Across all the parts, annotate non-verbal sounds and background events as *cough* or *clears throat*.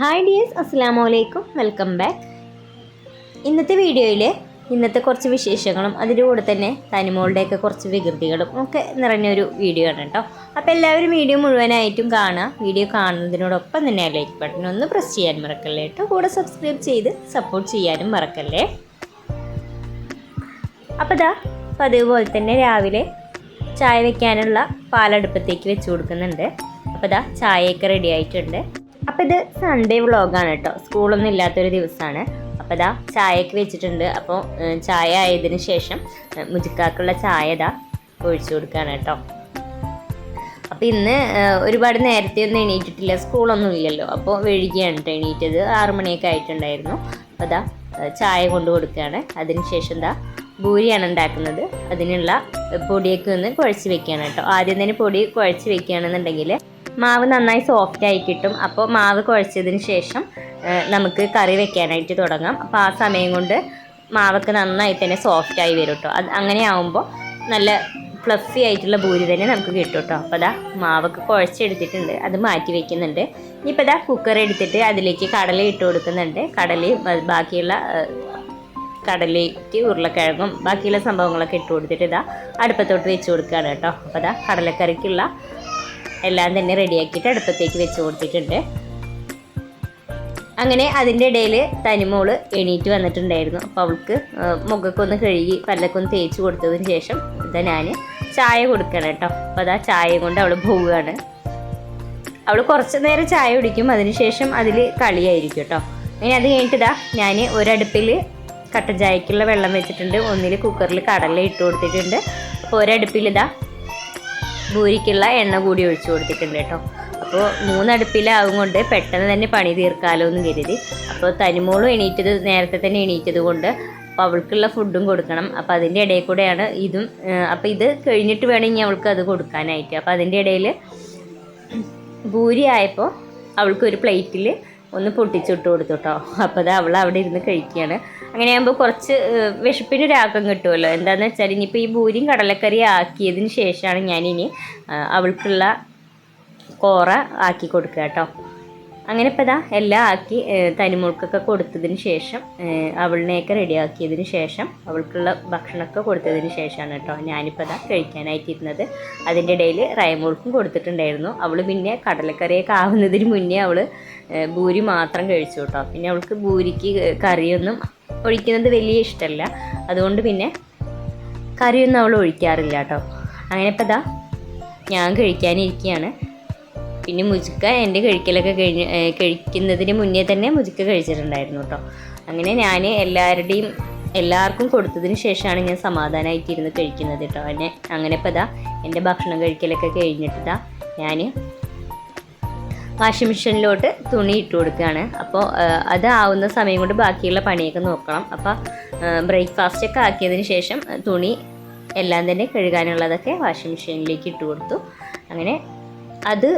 Hi dears അസ്സാം വലൈക്കും welcome back ഇന്നത്തെ വീഡിയോയിൽ ഇന്നത്തെ കുറച്ച് വിശേഷങ്ങളും അതിന്റെ കൂടെ തന്നെ തനിമോളുടെയൊക്കെ കുറച്ച് വികൃതികളും ഒക്കെ നിറഞ്ഞൊരു വീഡിയോ ആണ് കേട്ടോ. അപ്പോൾ എല്ലാവരും വീഡിയോ മുഴുവനായിട്ടും കാണുക. വീഡിയോ കാണുന്നതിനോടൊപ്പം തന്നെ ലൈക്ക് ബട്ടൺ ഒന്ന് പ്രസ് ചെയ്യാൻ മറക്കല്ലേ കേട്ടോ. കൂടെ സബ്സ്ക്രൈബ് ചെയ്ത് സപ്പോർട്ട് ചെയ്യാനും മറക്കല്ലേ. അപ്പോൾ ഇതാ പതിവ് തന്നെ രാവിലെ ചായ വെക്കാനുള്ള പാലടുപ്പത്തേക്ക് വെച്ച് കൊടുക്കുന്നുണ്ട്. അപ്പോൾ ഇതാ ചായയൊക്കെ റെഡി ആയിട്ടുണ്ട്. അപ്പോൾ ഇത് സൺഡേ വ്ളോഗാണ് കേട്ടോ സ്കൂളൊന്നും ഇല്ലാത്തൊരു ദിവസമാണ് അപ്പോൾ ഇതാ ചായയൊക്കെ വെച്ചിട്ടുണ്ട്. അപ്പോൾ ചായ ആയതിനു ശേഷം മുജുക്കാക്കുള്ള ചായ ഇതാ ഒഴിച്ചു കൊടുക്കുകയാണ് കേട്ടോ അപ്പോൾ ഇന്ന് ഒരുപാട് നേരത്തെ ഒന്നും എണീറ്റിട്ടില്ല. സ്കൂളൊന്നും ഇല്ലല്ലോ. അപ്പോൾ വൈകിയാണ് കേട്ടോ എണീറ്റത്. ആറു മണിയൊക്കെ ആയിട്ടുണ്ടായിരുന്നു. അപ്പോൾ അതാ ഏഹ്, ചായ കൊണ്ടു കൊടുക്കുകയാണ് അതിനുശേഷം എന്താ ഭൂരിയാണ് ഉണ്ടാക്കുന്നത്. അതിനുള്ള പൊടിയൊക്കെ ഒന്ന് കുഴച്ച് വെക്കുകയാണ് കേട്ടോ ആദ്യം തന്നെ പൊടി കുഴച്ച് വെക്കുകയാണെന്നുണ്ടെങ്കിൽ മാവ് നന്നായി സോഫ്റ്റ് ആയി കിട്ടും. അപ്പോൾ മാവ് കുഴച്ചതിന് ശേഷം നമുക്ക് കറി വെക്കാനായിട്ട് തുടങ്ങാം. അപ്പോൾ ആ സമയം കൊണ്ട് മാവൊക്കെ നന്നായി തന്നെ സോഫ്റ്റ് ആയി വരും കേട്ടോ അത് അങ്ങനെ നല്ല ഫ്ലഫി ആയിട്ടുള്ള ഭൂരി തന്നെ നമുക്ക് കിട്ടും കേട്ടോ അപ്പോൾ അതാ മാവൊക്കെ കുഴച്ചെടുത്തിട്ടുണ്ട്. അത് മാറ്റി വെക്കുന്നുണ്ട്. ഇനിയിപ്പോൾ ഇതാ കുക്കർ എടുത്തിട്ട് അതിലേക്ക് കടല ഇട്ട് കൊടുക്കുന്നുണ്ട്. കടലയും ബാക്കിയുള്ള കടലേക്ക് ഉരുളക്കിഴങ്ങും ബാക്കിയുള്ള സംഭവങ്ങളൊക്കെ ഇട്ട് കൊടുത്തിട്ട് ഇതാ അടുപ്പത്തോട്ട് വെച്ച് കൊടുക്കുകയാണ് കേട്ടോ. അപ്പോൾ അതാ കടലക്കറിക്കുള്ള എല്ലാം തന്നെ റെഡിയാക്കിയിട്ട് അടുപ്പത്തേക്ക് വെച്ച് കൊടുത്തിട്ടുണ്ട്. അങ്ങനെ അതിന്റെ ഇടയിൽ തനിമോൾ എണീറ്റ് വന്നിട്ടുണ്ടായിരുന്നു. അപ്പോൾ അവൾക്ക് മുഖക്കൊന്ന് കഴുകി പല്ലക്കൊന്ന് തേച്ച് കൊടുത്തതിന് ശേഷം ഇതാ ഞാൻ ചായ കൊടുക്കണം കേട്ടോ. അപ്പോൾ അതാ ചായ കൊണ്ട് അവൾ പോവുകയാണ്. അവൾ കുറച്ച് നേരം ചായ കുടിക്കും. അതിനുശേഷം അതിൽ കളിയായിരിക്കും കേട്ടോ. അങ്ങനെ അത് കഴിഞ്ഞിട്ടിതാ ഞാൻ ഒരടുപ്പിൽ കട്ടൻ ചായക്കുള്ള വെള്ളം വെച്ചിട്ടുണ്ട്. ഒന്നിൽ കുക്കറിൽ കടല ഇട്ട് കൊടുത്തിട്ടുണ്ട്. അപ്പോൾ ഒരടുപ്പിൽ ഇതാ ഭൂരിക്കുള്ള എണ്ണ കൂടി ഒഴിച്ചു കൊടുത്തിട്ടുണ്ട് കേട്ടോ. അപ്പോൾ മൂന്നടുപ്പിലാവും കൊണ്ട് പെട്ടെന്ന് തന്നെ പണി തീർക്കാമല്ലോ എന്ന് കരുതി. അപ്പോൾ തനിമോളും എണീറ്റത് നേരത്തെ തന്നെ എണീറ്റത് കൊണ്ട് അപ്പോൾ അവൾക്കുള്ള ഫുഡും കൊടുക്കണം. അപ്പോൾ അതിന്റെ ഇടയിൽ കൂടെയാണ് ഇതും അപ്പോൾ ഇത് കഴിഞ്ഞിട്ട് വേണം ഇനി അവൾക്ക് അത് കൊടുക്കാനായിട്ട്. അപ്പോൾ അതിന്റെ ഇടയിൽ ഭൂരി ആയപ്പോൾ അവൾക്ക് ഒരു പ്ലേറ്റിൽ ഒന്ന് പൊട്ടിച്ചിട്ട് കൊടുത്തു കേട്ടോ അപ്പോൾ അത് അവൾ അവിടെ ഇരുന്ന് കഴിക്കുകയാണ്. അങ്ങനെയാകുമ്പോൾ കുറച്ച് ഏഹ്, രാഗം കിട്ടുമല്ലോ. എന്താണെന്ന് വെച്ചാൽ ഇനിയിപ്പോൾ ഈ ഭൂരിയും കടലക്കറി ആക്കിയതിന് ശേഷമാണ് ഞാനിനി അവൾക്കുള്ള കോറ ആക്കി കൊടുക്കുക കേട്ടോ. അങ്ങനെ ഇപ്പോൾ ഇതാ എല്ലാം ആക്കി തനിമുൾക്കൊക്കെ കൊടുത്തതിന് ശേഷം അവളിനെയൊക്കെ റെഡിയാക്കിയതിന് ശേഷം അവൾക്കുള്ള ഭക്ഷണമൊക്കെ കൊടുത്തതിന് ശേഷമാണ് കേട്ടോ ഞാനിപ്പോൾ ഇതാ കഴിക്കാനായിട്ടിരുന്നത്. അതിന്റെ ഇടയിൽ റയമോൾക്കും കൊടുത്തിട്ടുണ്ടായിരുന്നു. അവൾ പിന്നെ കടലക്കറിയൊക്കെ ആവുന്നതിന് മുന്നേ അവൾ ഭൂരി മാത്രം കഴിച്ചു കേട്ടോ. പിന്നെ അവൾക്ക് ഭൂരിക്ക് കറിയൊന്നും ഒഴിക്കുന്നത് വലിയ ഇഷ്ടമല്ല. അതുകൊണ്ട് പിന്നെ കറിയൊന്നും അവൾ ഒഴിക്കാറില്ല കേട്ടോ. അങ്ങനെ ഇപ്പോൾ ഇതാ ഞാൻ കഴിക്കാനിരിക്കുകയാണ്. പിന്നെ മുജുക്ക എന്റെ കഴിക്കലൊക്കെ കഴിഞ്ഞ് കഴിക്കുന്നതിന് മുന്നേ തന്നെ മുജുക്ക കഴിച്ചിട്ടുണ്ടായിരുന്നു കേട്ടോ. അങ്ങനെ ഞാൻ എല്ലാവരുടെയും എല്ലാവർക്കും കൊടുത്തതിന് ശേഷമാണ് ഞാൻ സമാധാനമായിട്ടിരുന്ന് കഴിക്കുന്നത് കേട്ടോ. എന്നെ അങ്ങനെ ഇപ്പോൾ ഇതാ എന്റെ ഭക്ഷണം കഴിക്കലൊക്കെ കഴിഞ്ഞിട്ട് ഇതാ ഞാൻ വാഷിംഗ് മെഷീനിലോട്ട് തുണി ഇട്ട് കൊടുക്കുകയാണ്. അപ്പോൾ അതാവുന്ന സമയം കൊണ്ട് ബാക്കിയുള്ള പണിയൊക്കെ നോക്കണം. അപ്പോൾ ബ്രേക്ക്ഫാസ്റ്റ് ഒക്കെ ആക്കിയതിന് ശേഷം തുണി എല്ലാം തന്നെ കഴുകാനുള്ളതൊക്കെ വാഷിംഗ് മെഷീനിലേക്ക് ഇട്ട് കൊടുത്തു. അങ്ങനെ അത്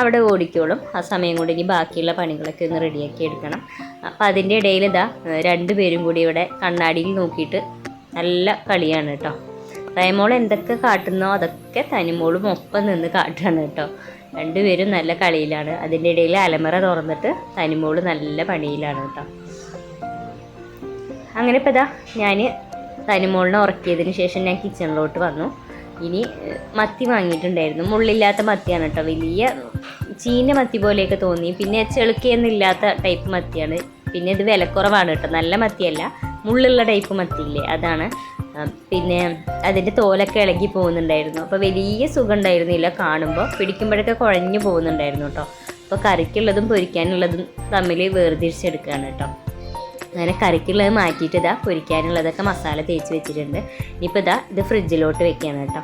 അവിടെ ഓടിക്കോളും. ആ സമയം കൊണ്ട് ഇനി ബാക്കിയുള്ള പണികളൊക്കെ ഒന്ന് റെഡിയാക്കി എടുക്കണം. അപ്പം അതിന്റെ ഇടയിൽ ഇതാ രണ്ടുപേരും കൂടി ഇവിടെ കണ്ണാടിയിൽ നോക്കിയിട്ട് നല്ല കളിയാണ് കേട്ടോ. തനിമോൾ എന്തൊക്കെ കാട്ടുന്നോ അതൊക്കെ തനിമോളും ഒപ്പം നിന്ന് കാട്ടുകയാണ് കേട്ടോ. രണ്ടുപേരും നല്ല കളിയിലാണ്. അതിന്റെ ഇടയിൽ അലമറ തുറന്നിട്ട് തനിമോൾ നല്ല പണിയിലാണ് കേട്ടോ. അങ്ങനെ ഇപ്പോൾ ഇതാ ഞാൻ തനിമോളിനെ ഉറക്കിയതിന് ശേഷം ഞാൻ കിച്ചണിലോട്ട് വന്നു. ഇനി മത്തി വാങ്ങിയിട്ടുണ്ടായിരുന്നു. മുള്ളില്ലാത്ത മത്തിയാണ് കേട്ടോ. വലിയ ചീന മത്തി പോലെയൊക്കെ തോന്നി. പിന്നെ ചെളുക്കിയെന്നില്ലാത്ത ടൈപ്പ് മത്തിയാണ്. പിന്നെ ഇത് വിലക്കുറവാണ് കേട്ടോ. നല്ല മത്തിയല്ല മുള്ളുള്ള ടൈപ്പ് മത്തിയില്ലേ അതാണ്. പിന്നെ അതിന്റെ തോലൊക്കെ ഇളകി പോകുന്നുണ്ടായിരുന്നു. അപ്പോൾ വലിയ സുഖം ഉണ്ടായിരുന്നില്ല കാണുമ്പോൾ. പിടിക്കുമ്പോഴൊക്കെ കുഴഞ്ഞു പോകുന്നുണ്ടായിരുന്നു കേട്ടോ. അപ്പോൾ കറിക്കുള്ളതും പൊരിക്കാനുള്ളതും തമ്മിൽ വേർതിരിച്ചെടുക്കുകയാണ് കേട്ടോ. അങ്ങനെ കറിക്കുള്ളത് മാറ്റിയിട്ട് ഇതാ പൊരിക്കാനുള്ളതൊക്കെ മസാല തേച്ച് വെച്ചിട്ടുണ്ട്. ഇനിയിപ്പോൾ ഇതാ ഇത് ഫ്രിഡ്ജിലോട്ട് വെക്കുകയാണ് കേട്ടോ.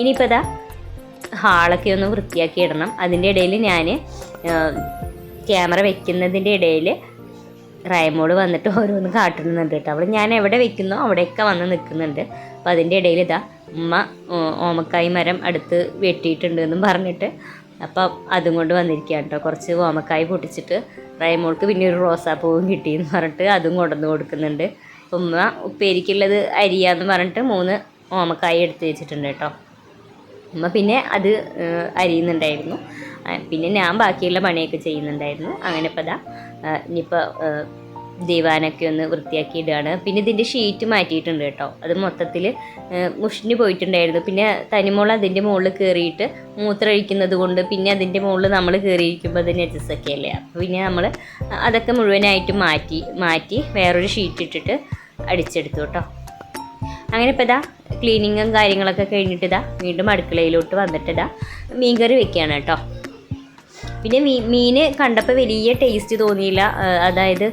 ഇനിയിപ്പോൾ ഇതാ ഹാളൊക്കെ ഒന്ന് വൃത്തിയാക്കി ഇടണം. അതിന്റെ ഇടയിൽ ഞാൻ ക്യാമറ വെക്കുന്നതിന്റെ ഇടയിൽ റൈമോൾ വന്നിട്ട് ഓരോന്ന് കാട്ടുന്നുണ്ട് കേട്ടോ. അവൾ ഞാൻ എവിടെ വെക്കുന്നോ അവിടെയൊക്കെ വന്ന് നിൽക്കുന്നുണ്ട്. അപ്പോൾ അതിന്റെ ഇടയിൽ ഇതാ ഉമ്മ ഓമക്കായി മരം അടുത്ത് വെട്ടിയിട്ടുണ്ട് എന്നും പറഞ്ഞിട്ട് അപ്പം അതും കൊണ്ട് വന്നിരിക്കുകയാണ് കേട്ടോ. കുറച്ച് ഓമക്കായി പൊട്ടിച്ചിട്ട് റൈമോൾക്ക് പിന്നെ ഒരു റോസാപ്പൂവും കിട്ടിയെന്ന് പറഞ്ഞിട്ട് അതും കൊണ്ടുവന്ന് കൊടുക്കുന്നുണ്ട്. ഉമ്മ ഉപ്പേരിക്കുള്ളത് അരിയാന്ന് പറഞ്ഞിട്ട് മൂന്ന് ഓമക്കായി എടുത്ത് വെച്ചിട്ടുണ്ട് കേട്ടോ. ഉമ്മ പിന്നെ അത് അരിയുന്നുണ്ടായിരുന്നു. പിന്നെ ഞാൻ ബാക്കിയുള്ള പണിയൊക്കെ ചെയ്യുന്നുണ്ടായിരുന്നു. അങ്ങനെ ഇപ്പോൾ ഇതാ ഇനിയിപ്പോൾ ദീവാനൊക്കെ ഒന്ന് വൃത്തിയാക്കി ഇടുകയാണ് പിന്നെ ഇതിന്റെ ഷീറ്റ് മാറ്റിയിട്ടുണ്ട് കേട്ടോ. അത് മൊത്തത്തിൽ മുഷിഞ്ഞ് പോയിട്ടുണ്ടായിരുന്നു. പിന്നെ തനിമോൾ അതിന്റെ മുകളിൽ കയറിയിട്ട് മൂത്രമൊഴിക്കുന്നത് കൊണ്ട് പിന്നെ അതിന്റെ മുകളിൽ നമ്മൾ കയറിയിരിക്കുമ്പോൾ അത് നെജസ്സൊക്കെ അല്ലേ? അപ്പോൾ പിന്നെ നമ്മൾ അതൊക്കെ മുഴുവനായിട്ട് മാറ്റി മാറ്റി വേറൊരു ഷീറ്റ് ഇട്ടിട്ട് അടിച്ചെടുത്തു കേട്ടോ. അങ്ങനെ ഇപ്പോൾ ഇതാ ക്ലീനിങ്ങും കാര്യങ്ങളൊക്കെ കഴിഞ്ഞിട്ട് ഇതാ വീണ്ടും അടുക്കളയിലോട്ട് വന്നിട്ട് ഇതാ മീൻകറി വെക്കുകയാണ് കേട്ടോ. പിന്നെ മീ മീൻ കണ്ടപ്പോൾ വലിയ ടേസ്റ്റ് തോന്നിയില്ല. അതായത്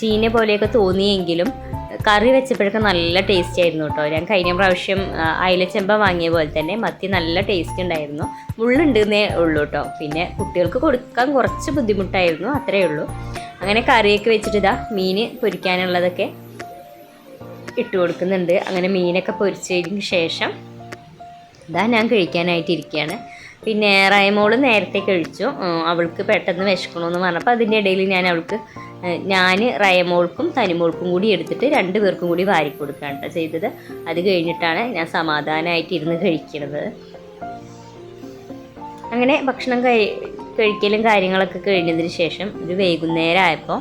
ചീന പോലെയൊക്കെ തോന്നിയെങ്കിലും കറി വെച്ചപ്പോഴൊക്കെ നല്ല ടേസ്റ്റ് ആയിരുന്നു കേട്ടോ. ഞാൻ കഴിഞ്ഞ പ്രാവശ്യം അയലച്ചെമ്പ വാങ്ങിയ പോലെ തന്നെ മത്തി നല്ല ടേസ്റ്റ് ഉണ്ടായിരുന്നു. മുള്ളുണ്ടെന്നേ ഉള്ളൂ കേട്ടോ. പിന്നെ കുട്ടികൾക്ക് കൊടുക്കാൻ കുറച്ച് ബുദ്ധിമുട്ടായിരുന്നു അത്രയേ ഉള്ളൂ. അങ്ങനെ കറിയൊക്കെ വെച്ചിട്ട് ഇതാ മീൻ പൊരിക്കാനുള്ളതൊക്കെ ഇട്ട് കൊടുക്കുന്നുണ്ട്. അങ്ങനെ മീനൊക്കെ പൊരിച്ചതിന് ശേഷം ഇതാ ഞാൻ കഴിക്കാനായിട്ടിരിക്കുകയാണ് പിന്നെ റയമോൾ നേരത്തെ കഴിച്ചു. അവൾക്ക് പെട്ടെന്ന് വിശക്കണമെന്ന് പറഞ്ഞപ്പോൾ അതിന്റെ ഇടയിൽ ഞാൻ അവൾക്ക് ഞാൻ റയമോൾക്കും തനിമോൾക്കും കൂടി എടുത്തിട്ട് രണ്ട് പേർക്കും കൂടി വാരി കൊടുക്കുകയാണ് ചെയ്തത്. അത് കഴിഞ്ഞിട്ടാണ് ഞാൻ സമാധാനമായിട്ട് ഇരുന്ന് കഴിക്കുന്നത് അങ്ങനെ ഭക്ഷണം കഴി കഴിക്കലും കാര്യങ്ങളൊക്കെ കഴിഞ്ഞതിന് ശേഷം ഒരു വൈകുന്നേരം ആയപ്പോൾ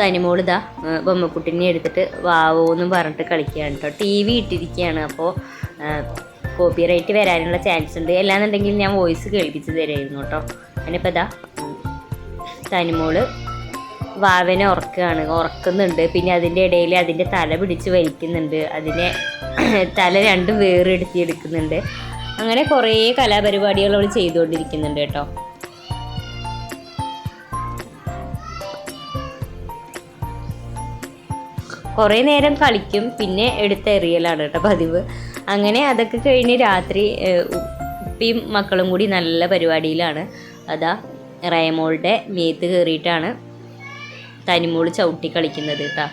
തനിമോളിതാ ബൊമ്മക്കുട്ടിനെ എടുത്തിട്ട് വാവോ എന്നും പറഞ്ഞിട്ട് കളിക്കുകയാണ് കേട്ടോ ടി വി ഇട്ടിരിക്കുകയാണ് അപ്പോൾ കോപ്പി റൈറ്റ് വരാനുള്ള ചാൻസ് ഉണ്ട്. അല്ലാന്നുണ്ടെങ്കിൽ ഞാൻ വോയിസ് കേൾപ്പിച്ച് തരായിരുന്നു കേട്ടോ അതിനിപ്പോൾ ഇതാ തനിമോൾ വാവനെ ഉറക്കുകയാണ് ഉറക്കുന്നുണ്ട്. പിന്നെ അതിന്റെ ഇടയിൽ അതിന്റെ തല പിടിച്ച് വലിക്കുന്നുണ്ട്. അതിനെ *clears throat* തല രണ്ടും വേറെടുത്തി എടുക്കുന്നുണ്ട്. അങ്ങനെ കുറേ കലാപരിപാടികൾ അവൾ ചെയ്തുകൊണ്ടിരിക്കുന്നുണ്ട് കേട്ടോ. കുറേ നേരം കളിക്കും. പിന്നെ എടുത്തെറിയലാണ് കേട്ടോ പതിവ്. അങ്ങനെ അതൊക്കെ കഴിഞ്ഞ് രാത്രി ഉപ്പിയും മക്കളും കൂടി നല്ല പരിപാടിയിലാണ്. അതാ റയമോളുടെ മേത്ത് കയറിയിട്ടാണ് തനിമോൾ ചവിട്ടി കളിക്കുന്നത് കേട്ടോ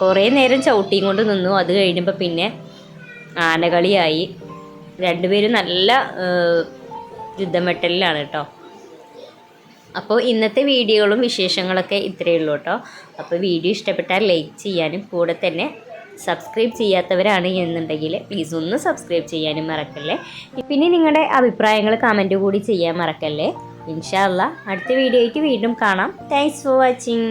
കുറേ നേരം ചവിട്ടിയും കൊണ്ട് നിന്നു. അത് കഴിഞ്ഞപ്പോൾ പിന്നെ ആനകളിയായി. രണ്ടുപേരും നല്ല യുദ്ധമെട്ടലിലാണ് കേട്ടോ അപ്പോൾ ഇന്നത്തെ വീഡിയോകളും വിശേഷങ്ങളൊക്കെ ഇത്രയേ ഉള്ളൂ കേട്ടോ അപ്പോൾ വീഡിയോ ഇഷ്ടപ്പെട്ടാൽ ലൈക്ക് ചെയ്യാനും കൂടെ തന്നെ സബ്സ്ക്രൈബ് ചെയ്യാത്തവരാണ് എന്നുണ്ടെങ്കിൽ പ്ലീസ് ഒന്ന് സബ്സ്ക്രൈബ് ചെയ്യാനും മറക്കല്ലേ. പിന്നെ നിങ്ങളുടെ അഭിപ്രായങ്ങൾ കമന്റ് കൂടി ചെയ്യാൻ മറക്കല്ലേ. ഇൻഷാല്ല അടുത്ത വീഡിയോ ആയിട്ട് വീണ്ടും കാണാം. Thanks for watching